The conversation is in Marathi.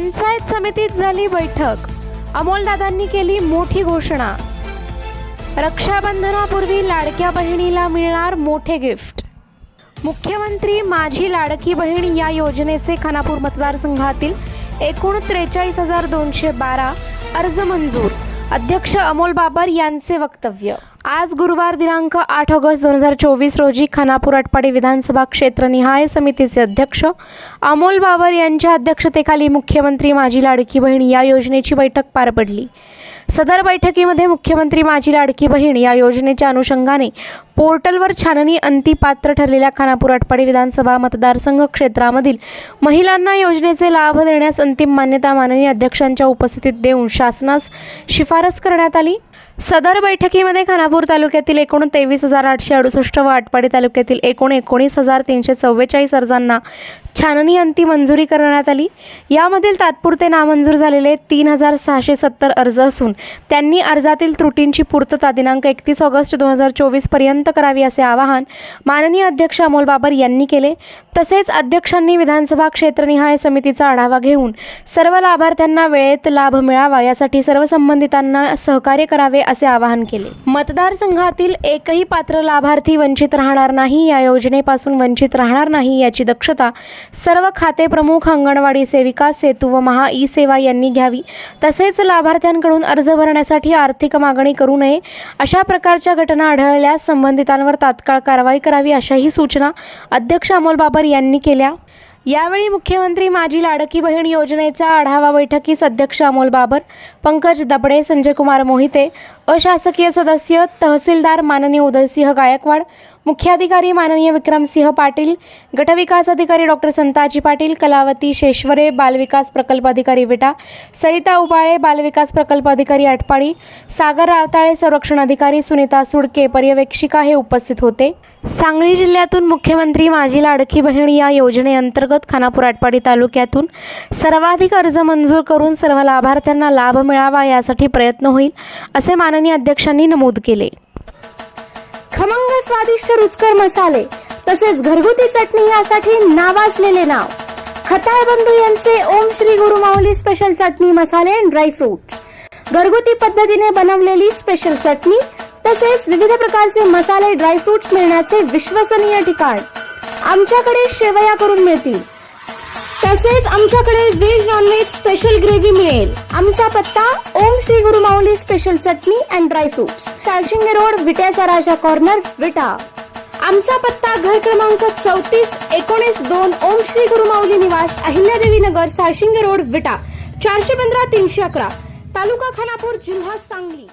पंचायत समितीत झाली बैठक. अमोलदादांनी केली मोठी घोषणा. रक्षाबंधनापूर्वी लाडक्या बहिणीला मिळणार मोठे गिफ्ट. मुख्यमंत्री माझी लाडकी बहीण या योजनेचे खानापूर मतदारसंघातील एकूण त्रेचाळीस हजार दोनशे बारा अर्ज मंजूर. अध्यक्ष अमोल बाबर यांचे वक्तव्य. आज गुरुवार दिनांक आठ ऑगस्ट दोन हजार चोवीस रोजी खानापूर आटपाडी विधानसभा क्षेत्रनिहाय समितीचे अध्यक्ष अमोल बाबर यांच्या अध्यक्षतेखाली मुख्यमंत्री माझी लाडकी बहीण या योजनेची बैठक पार पडली. सदर बैठकीमध्ये मुख्यमंत्री माझी लाडकी बहीण या योजनेच्या अनुषंगाने पोर्टलवर छाननी अंती पात्र ठरलेल्या खानापूर आटपाडी विधानसभा मतदारसंघ क्षेत्रामधील महिलांना योजनेचे लाभ देण्यास अंतिम मान्यता माननीय अध्यक्षांच्या उपस्थितीत देऊन शासनास शिफारस करण्यात आली. सदर बैठकीमध्ये खानापूर तालुक्यातील एकूण तेवीस हजार आठशे अडुसष्ट व आटपाडी तालुक्यातील एकूण एकोणीस हजार तीनशे चव्वेचाळीस अर्जांना छाननी अंती मंजुरी करण्यात आली. यामधील तात्पुरते नामंजूर झालेले तीन हजार सहाशे सत्तर अर्ज असून त्यांनी अर्जातील त्रुटींची पूर्तता दिनांक एकतीस ऑगस्ट दोन हजार चोवीसपर्यंत करावी असे आवाहन माननीय अध्यक्ष अमोल बाबर यांनी केले. तसेच अध्यक्षांनी विधानसभा क्षेत्रनिहाय समितीचा आढावा घेऊन सर्व लाभार्थ्यांना वेळेत लाभ मिळावा यासाठी सर्व संबंधितांना सहकार्य करावे असे आवाहन केले. मतदारसंघातील एकही पात्र लाभार्थी वंचित राहणार नाही या योजनेपासून वंचित राहणार नाही याची दक्षता सर्व खाते प्रमुख अंगणवाडी सेविका सेतू व महा ई सेवा यांनी घ्यावी. तसेच लाभार्थ्यांकडून अर्ज भरण्यासाठी आर्थिक मागणी करू नये. अशा प्रकारच्या घटना आढळल्यास संबंधितांवर तात्काळ कारवाई करावी अशाही सूचना अध्यक्ष अमोल बाबर यांनी केल्या. यावेळी मुख्यमंत्री माझी लाडकी बहीण योजनेच्या आढावा बैठकीस अध्यक्ष अमोल बाबर पंकज दबडे संजय कुमार मोहिते अशासकीय सदस्य तहसीलदार माननीय उदयसिंह गायकवाड मुख्याधिकारी माननीय विक्रमसिंह पाटील गटविकास अधिकारी डॉक्टर संताजी पाटील कलावती शेश्वरे बालविकास प्रकल्प अधिकारी विटा सरिता उबाळे बालविकास प्रकल्प अधिकारी आटपाडी सागर रावताळे संरक्षण अधिकारी सुनीता सुडके पर्यवेक्षिका हे उपस्थित होते. सांगली जिल्ह्यातून मुख्यमंत्री माझी लाडकी बहीण या योजनेअंतर्गत खानापूर आटपाडी तालुक्यातून सर्वाधिक अर्ज मंजूर करून सर्व लाभार्थ्यांना लाभ मिळावा यासाठी प्रयत्न होईल असे माननीय अध्यक्षांनी नमूद केले. खमंग स्वादिष्ट रुचकर मसाले तसेच घरगुती चटणी यासाठी नावाजलेले नाव. खताळ बंधू यांचे ओम श्री गुरु माऊली स्पेशल चटणी मसाले अँड ड्रायफ्रूट घरगुती पद्धतीने बनवलेली स्पेशल चटणी तसेच विविध प्रकारचे मसाले ड्रायफ्रुट्स मिळण्याचे विश्वसनीय ठिकाण. आमच्याकडे शेवया करून मिळतील. तसेच आमच्याकडे व्हेज नॉनव्हेज स्पेशल ग्रेव्ही मिळेल. आमचा पत्ता Om Shri Guru Mauli special chutney and dry fruits Salshinge road विट्याचा राजा कॉर्नर विटा. आमचा पत्ता घर क्रमांक चौतीस एकोणीस दोन ओम श्री गुरु माऊली निवास अहिल्यादेवी नगर साळशिंगे रोड विटा. चारशे पंधरा तीनशे अकरा. तालुका खानापूर जिल्हा सांगली.